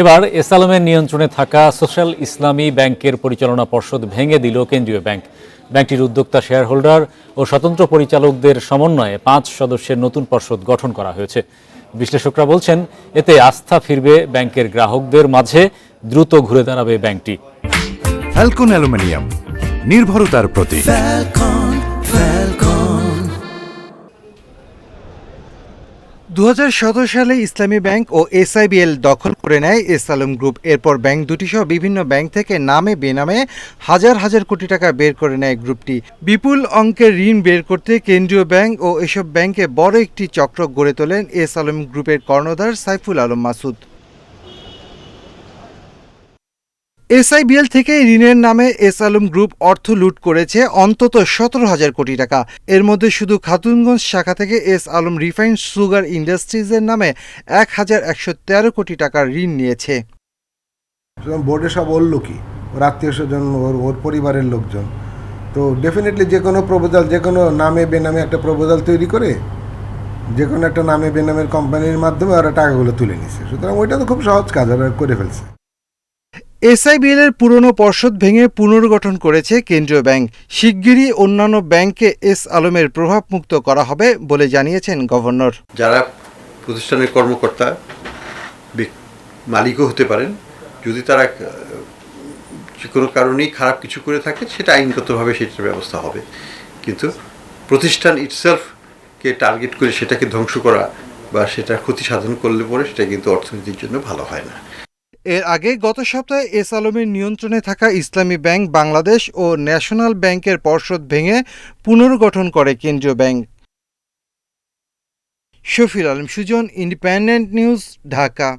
এবার এসালামের নিয়ন্ত্রণে থাকা সোশ্যাল ইসলামী ব্যাংকের পরিচালনা পর্ষদ ভেঙে দিল কেন্দ্রীয় ব্যাংক। ব্যাংকটির উদ্যোক্তা শেয়ার হোল্ডার ও স্বতন্ত্র পরিচালকদের সমন্বয়ে পাঁচ সদস্যের নতুন পর্ষদ গঠন করা হয়েছে। বিশ্লেষকরা বলছেন এতে আস্থা ফিরবে ব্যাংকের গ্রাহকদের মাঝে দ্রুত ঘুরে দাঁড়াবে ব্যাংকটি। ফ্যালকন অ্যালুমিনিয়াম নির্ভরতার প্রতীক। দু হাজার সতেরো সালে ইসলামী ব্যাংক ও এসআইবিএল দখল করে নেয় এসালম গ্রুপ। এরপর ব্যাংক দুটি সহ বিভিন্ন ব্যাংক থেকে নামে বেনামে হাজার হাজার কোটি টাকা বের করে নেয় গ্রুপটি। বিপুল অঙ্কের ঋণ বের করতে কেন্দ্রীয় ব্যাংক ও এসব ব্যাংকে বড় একটি চক্র গড়ে তোলেন এসআলম গ্রুপের কর্ণধার সাইফুল আলম মাসুদ। এসআইবিএল থেকে ঋণের নামে এস আলম গ্রুপ অর্থ লুট করেছে অন্তত সতেরো হাজার কোটি টাকা। এর মধ্যে শুধু খাতুনগঞ্জ শাখা থেকে এস আলম রিফাইন্ড সুগার ইন্ডাস্ট্রিজের নামে এক হাজার একশো তেরো কোটি টাকার ঋণ নিয়েছে। বোর্ডে সব ওর লোকই ওর আত্মীয় স্বজন, ওর ওর পরিবারের লোকজন। তো ডেফিনেটলি যে কোনো প্রপোজাল যে কোনো নামে বেনামে একটা প্রপোজাল তৈরি করে যে কোনো একটা নামে বেনামের কোম্পানির মাধ্যমে ওরা টাকাগুলো তুলে নিছে। সুতরাং ওইটা তো খুব সহজ কাজ, ওরা করে ফেলছে। এসআইবিএল এর পুরনো পর্ষদ ভেঙে পুনর্গঠন করেছে কেন্দ্রীয় ব্যাংক। শিগগিরই অন্যান্য ব্যাংকে এস আলমের প্রভাবমুক্ত করা হবে বলে জানিয়েছেন গভর্নর। যারা প্রতিষ্ঠানের কর্মকর্তা মালিকও হতে পারেন। যদি তারা কোনো কারণেই খারাপ কিছু করে থাকে, সেটা আইনগতভাবে সেটার ব্যবস্থা হবে। কিন্তু প্রতিষ্ঠান ইটসেলফকে টার্গেট করে সেটাকে ধ্বংস করা বা সেটা ক্ষতি সাধন করলে পরে সেটা কিন্তু অর্থনীতির জন্য ভালো হয় না। এর আগে গত সপ্তাহে এস আলমের নিয়ন্ত্রণে থাকা ইসলামী ব্যাংক বাংলাদেশ ও ন্যাশনাল ব্যাংকের পর্ষদ ভেঙে পুনর্গঠন করে কেন্দ্রীয় bank. Shafir Alam Sujon, Independent News, Dhaka.